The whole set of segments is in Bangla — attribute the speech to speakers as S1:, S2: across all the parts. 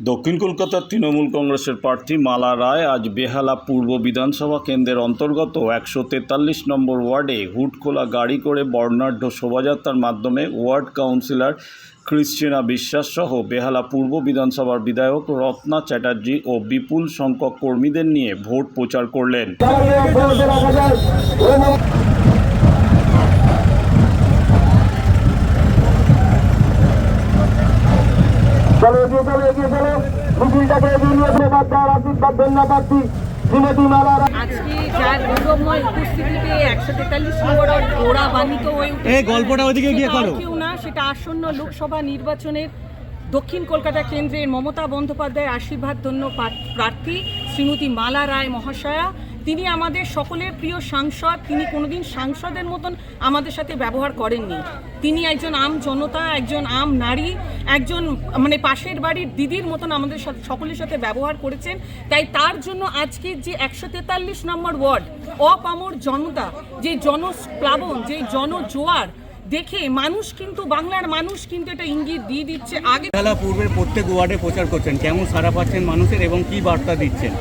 S1: দক্ষিণ কলকাতার তৃণমূল কংগ্রেসের প্রার্থী মালা রায় আজ বেহালা পূর্ব বিধানসভা কেন্দ্রের অন্তর্গত একশো তেতাল্লিশ নম্বর ওয়ার্ডে হুটখোলা গাড়ি করে বর্ণাঢ্য শোভাযাত্রার মাধ্যমে ওয়ার্ড কাউন্সিলর ক্রিশ্চিনা বিশ্বাস সহ বেহালা পূর্ব বিধানসভার বিধায়ক রত্না চ্যাটার্জি ও বিপুল সংখ্যক কর্মীদের নিয়ে ভোট প্রচার করলেন।
S2: চলো এগিয়ে চলো এগিয়ে চলো। মিছিলটাকে এগিয়ে নিয়ে এবার তার আশীর্বাদ ধন্যবাদ শ্রীমতী মালা
S3: আজকে যার গৌরবময় উপস্থিতিতে একশো তেতাল্লিশ নম্বর হয়ে উঠেছে।
S4: এই গল্পটা ওদিকে গিয়ে করো।
S3: কেউ না সেটা আসন্ন লোকসভা নির্বাচনের দক্ষিণ কলকাতা কেন্দ্রের মমতা বন্দ্যোপাধ্যায়ের আশীর্বাদ ধন্য প্রার্থী শ্রীমতী মালা রায় মহাশয়া। তিনি আমাদের সকলের প্রিয় সাংসদ, তিনি কোনোদিন সাংসদের মতন আমাদের সাথে ব্যবহার করেননি। তিনি একজন আম জনতা, একজন আম নারী, একজন মানে পাশের বাড়ির দিদির মতন আমাদের সাথে, সকলের সাথে ব্যবহার করেছেন। তাই তার জন্য আজকে যে একশো তেতাল্লিশ নম্বর ওয়ার্ড, অপামর জনতা, যে জনপ্লাবন, যে জনজোয়ার, দেখে মানুষ কিন্তু, বাংলার মানুষ কিন্তু এটা ইঙ্গিত দিয়ে দিচ্ছে। আগে
S4: পূর্বের প্রত্যেক ওয়ার্ডে প্রচার করছেন, কেমন সারা পাচ্ছেন মানুষের এবং কি বার্তা দিচ্ছেন?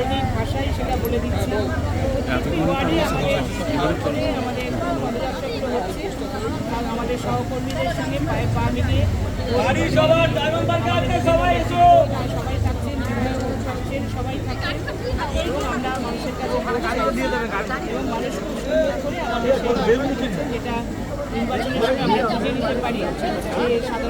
S3: তাদের ভাষায় সেটা বলে দিচ্ছেন প্রত্যেকটি ওয়ার্ডে আমাদের সুন্দর করে আমাদের পদযাত্রাগুলো হচ্ছে এবং আমাদের সহকর্মীদের সঙ্গে পায়ে পা মিলিয়ে সবাই থাকছেন থাকছেন সবাই থাকছেন। এবং আমরা মানুষের কাছে এবং মানুষ খুব সুন্দর করে আমাদের সেই যেটা নির্বাচনের সঙ্গে আমরা বুঝে নিতে পারি যে সাধারণ